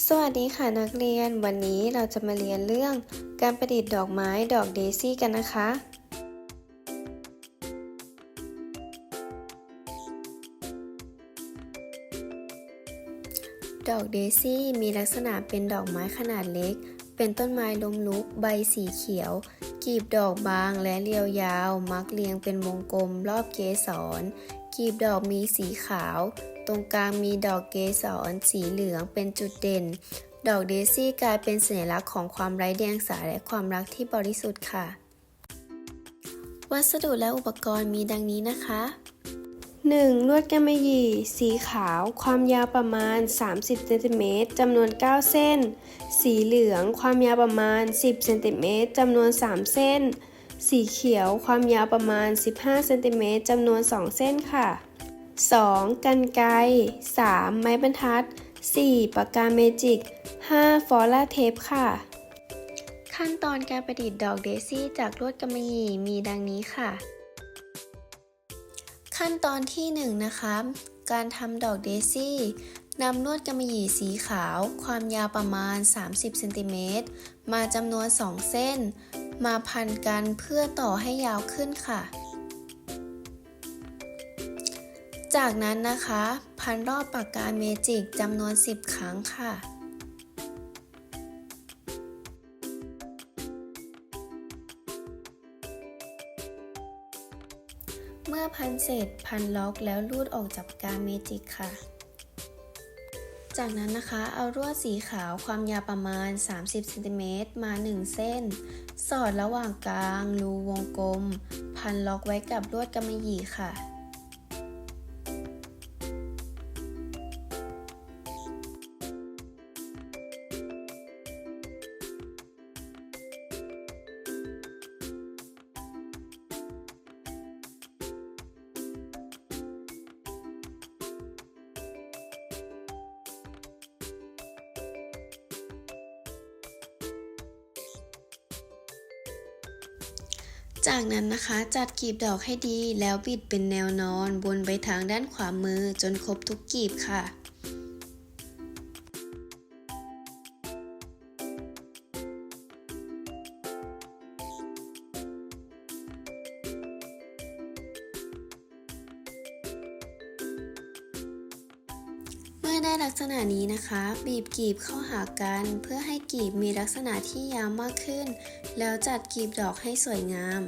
สวัสดีค่ะนักเรียน วันนี้เราจะมาเรียนเรื่องการประดิษฐ์ดอกไม้ดอกเดซี่กันนะคะ ดอกเดซี่มีลักษณะเป็นดอกไม้ขนาดเล็ก เป็นต้นไม้ล้มลุก ใบสีเขียว กีบดอกบางและเรียวยาว มักเรียงเป็นวงกลมรอบเกสร กีบดอกมีสีขาว ตรงกลางมีดอกเกสรสีเหลืองเป็นจุดเด่น ดอกเดซี่กลายเป็นสัญลักษณ์ของความไร้เดียงสาและความรักที่บริสุทธิ์ค่ะ วัสดุและอุปกรณ์มีดังนี้นะคะ 1. ลวดกำมะหยี่ สีขาว ความยาวประมาณ 30เซนติเมตรจำนวน 9 เส้น สีเหลือง ความยาวประมาณ 10เซนติเมตรจำนวน 3 เส้น สีเขียว ความยาวประมาณ 15เซนติเมตรจำนวน 2 เส้นค่ะ 2. กันไกร 3. ไม้บรรทัด 4. ปากกาเมจิก 5. ฟอล่าเทปค่ะ ขั้นตอนการประดิษฐ์ดอกเดซี่จากลวดกำมะหยี่มีดังนี้ค่ะ ขั้นตอนที่1นะคะ การทำดอกเดซี่นำลวดกำมะหยี่สีขาว ความยาวประมาณ 30เซนติเมตรมาจำนวน 2 เส้น มาพันกันเพื่อต่อให้ยาวขึ้นค่ะ จากนั้นนะคะ พันรอบปากกาเมจิกจำนวน 10 ครั้งค่ะ อพันเสร็จพันล็อกแล้วลูดออกจากกาเมจิกค่ะ จากนั้นนะคะเอารวดสีขาวความยาวประมาณ 30เซนติเมตรมา 1 เส้น สอดระหว่างกลางรูวงกลม พันล็อกไว้กับลวดกำมะหยี่ค่ะ จากนั้นนะคะจัดกลีบดอกให้ดีแล้วบิดเป็นแนวนอน บนไปทางด้านขวามือจนครบทุกกลีบค่ะ เมื่อได้ลักษณะนี้นะคะ บีบกีบเข้าหากัน เพื่อให้กีบมีลักษณะที่ยาวมากขึ้น แล้วจัดกีบดอกให้สวยงาม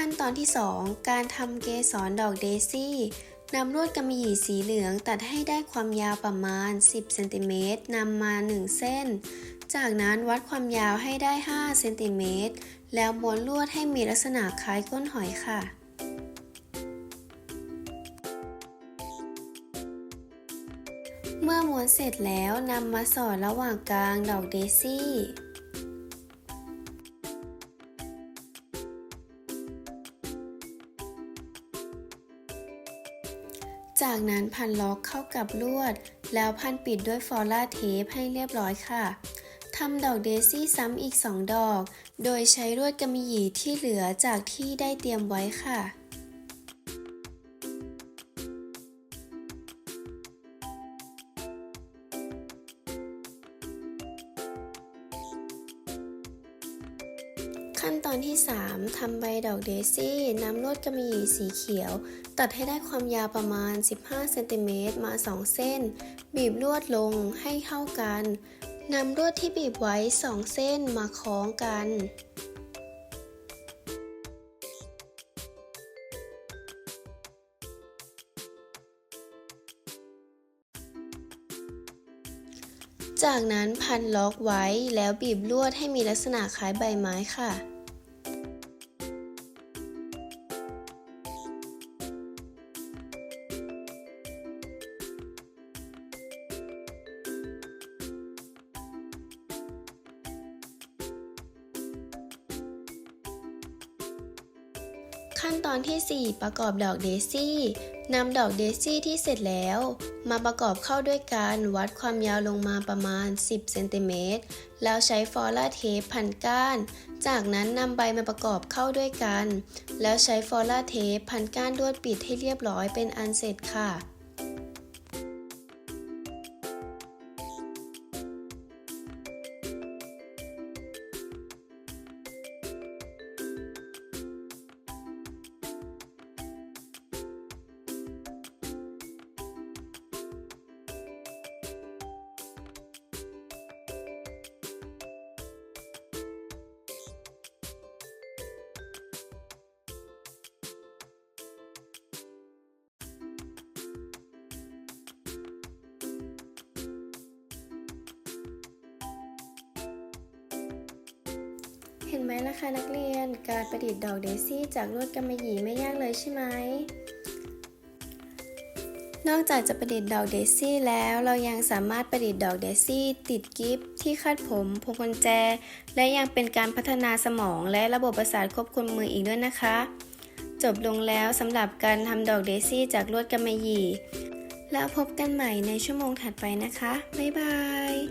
ขั้นตอนที่ 2 การทำเกสรดอกเดซี่นำลวดกำมะหยี่สีเหลืองตัดให้ได้ความยาวประมาณ 10เซนติเมตรนำมา 1 เส้น จากนั้นวัดความยาวให้ได้ 5 เซนติเมตร แล้วม้วนลวดให้มีลักษณะคล้ายก้นหอยค่ะเมื่อม้วนเสร็จแล้วนำมาสอดระหว่างกลางดอกเดซี่ จากนั้นพันล็อกเข้ากับลวด แล้วพันปิดด้วยฟอล่าเทปให้เรียบร้อยค่ะทำดอกเดซี่ซ้ำอีก 2 ดอก โดยใช้ลวดกำมะหยี่ที่เหลือจากที่ได้เตรียมไว้ค่ะ ขั้นตอนที่ 3ทำใบดอกเดซี่นำลวดกำมะหยี่สีเขียว ตัดให้ได้ความยาวประมาณ 15เซนติเมตรมา 2 เส้น บีบลวดลงให้เข้ากันนำลวดที่บีบไว้ 2 เส้นมาคล้องกันจากนั้นพันล็อกไว้แล้วบีบลวดให้มีลักษณะคล้ายใบไม้ค่ะ ขั้นตอนที่ 4 ประกอบดอกเดซี่นำดอกเดซี่ที่เสร็จแล้ว มาประกอบเข้าด้วยกันวัดความยาวลงมาประมาณ 10 เซนติเมตร แล้วใช้ฟอลลาเทปพันก้าน จากนั้นนำใบมาประกอบเข้าด้วยกัน แล้วใช้ฟอลลาเทปพันก้านด้วนปิดให้เรียบร้อยเป็นอันเสร็จค่ะ เห็นไหมล่ะคะนักเรียน การประดิษฐ์ดอกเดซี่จากลวดกำมะหยี่ไม่ยากเลยใช่ไหม นอกจากจะประดิษฐ์ดอกเดซี่แล้วเรายังสามารถประดิษฐ์ดอกเดซี่ ติดกิฟที่คาดผมพวงกุญแจ และยังเป็นการพัฒนาสมองและระบบประสาทควบคุมมืออีกด้วยนะคะ จบลงแล้วสำหรับการทำดอกเดซี่จากลวดกำมะหยี่ แล้วพบกันใหม่ในชั่วโมงถัดไปนะคะ บ๊ายบาย